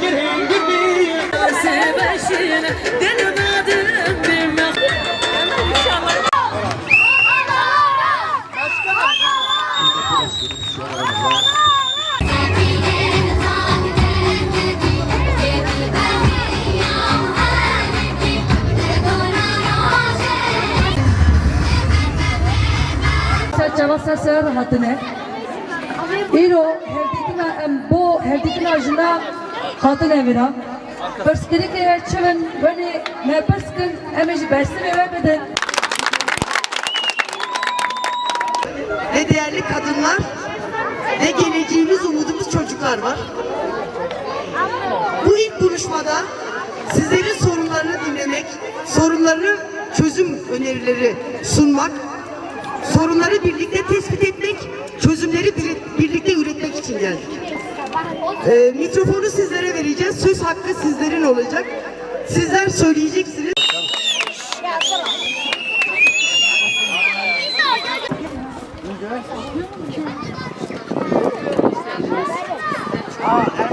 girin gibi. Başına denemedim bir Çavasa ser hatine. İro hevdikina em hevdikina jina hatine evina. Perskiri ke çevin beni me perskin emiş bersin eve bedin. ve değerli kadınlar ve geleceğimiz umudumuz çocuklar var. Bu ilk buluşmada sizlerin sorunlarını dinlemek, sorunları çözüm önerileri sunmak, sorunları birlikte tespit etmek, çözümleri bir- birlikte üretmek için geldik. E, mikrofonu sizlere vereceğiz. Söz hakkı sizlerin olacak. Sizler söyleyeceksiniz. Aa, evet.